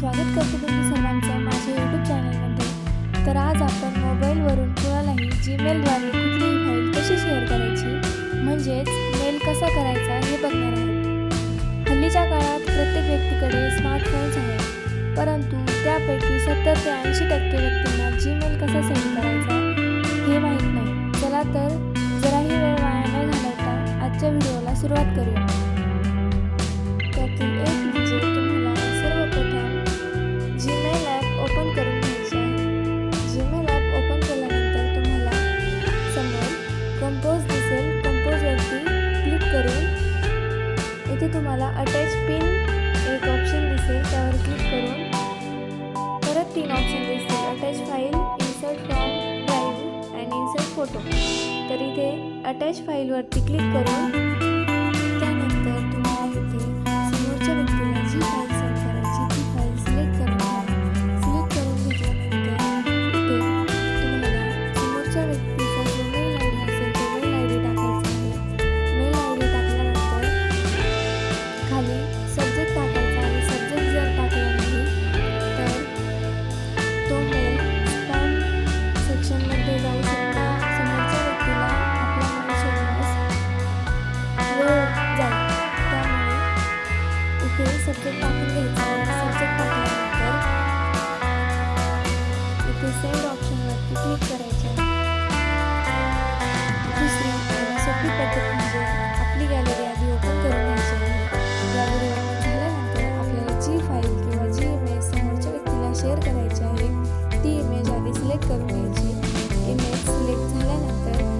स्वागत करते तुम्ही सर्वांचं माझ्या यूट्यूब चॅनलमध्ये तर आज आपण मोबाईलवरून कुणालाही जीमेलद्वारे कुठलीही फाईल कशी शेअर करायची म्हणजेच मेल कसा करायचा हे बघणार आहोत. हल्लीच्या काळात प्रत्येक व्यक्तीकडे स्मार्टफोन्स आहेत परंतु त्यापैकी सत्तर ते ऐंशी टक्के व्यक्तींना जीमेल कसा सेंड करायचा हे माहीत नाही. चला तर जराही वेळ वाया न घालवता आजच्या व्हिडिओला सुरुवात करूया. त्यातील एक करून इथे तुम्हाला अटॅच पिन एक ऑप्शन दिसेल त्यावर क्लिक करून परत तीन ऑप्शन दिसतील. Attach file insert from drive and insert photo तर इथे अटॅच फाईलवरती क्लिक करून सब्जेक्ट टाकून घ्यायचा सब्जेक्ट टाकल्यानंतर इथे सेंड ऑप्शनवरती क्लिक करायचं दुसरी सोपी पद्धत म्हणजे आपली गॅलरी आधी ओपन करून घ्यायची गॅलरी ओपन झाल्यानंतर आपल्याला जी फाईल किंवा जी इमेज समोरच्या व्यक्तीला शेअर करायची आहे ती इमेज आधी सिलेक्ट करून घ्यायची इमेज सिलेक्ट झाल्यानंतर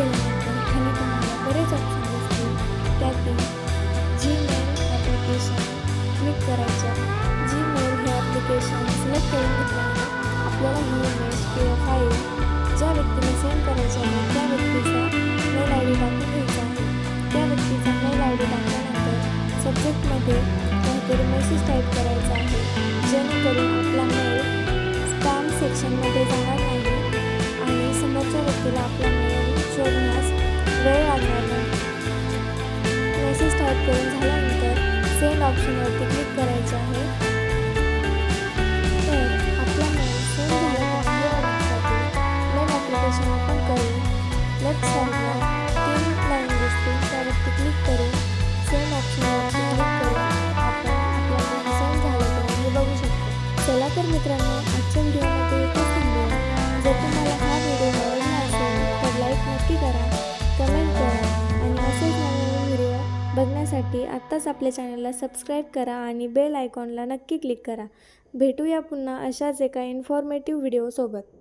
केल्यानंतर खाली तुम्हाला बरेच ऑप्शन दिसतील त्यातील जीमेल ॲप्लिकेशन क्लिक करायचं जीमेल हे ॲप्लिकेशन सिलेक्ट करून घेतल्यानंतर आपल्याला ही इमेज किंवा फाईल ज्या व्यक्तीला सेंड करायची आहे त्या व्यक्तीचा मेल आय डी टाकून घ्यायचा आहे त्या व्यक्तीचा मेल आय डी टाकल्यानंतर सब्जेक्टमध्ये काहीतरी मेसेज टाईप करायचा आहे जेणेकरून आपला मेल स्पॅम सेक्शनमध्ये जाणार नाही आणि समोरच्या व्यक्तीला आपला मेल शोधण्यास वेळ लागणार नाही. मेसेज टाईप करून झाल्यानंतर सेंड ऑप्शनवरती क्लिक करायचे आहे. तर आपला मेल सेंड झाला मेल ॲप्लिकेशन ओपन करून लेफ्ट साईडला तीन लाईन त्यावरती क्लिक करून सेंड ऑप्शनवरती क्लिक करून आपण आपला मेल सेंड हे बघू शकतो. चला तर मित्रांनो आजच्या व्हिडिओ बघण्यासाठी आत्ताच आपल्या चॅनलला सबस्क्राईब करा आणि बेल आयकॉनला नक्की क्लिक करा. भेटूया पुन्हा अशाच एका इन्फॉर्मेटिव्ह व्हिडिओसोबत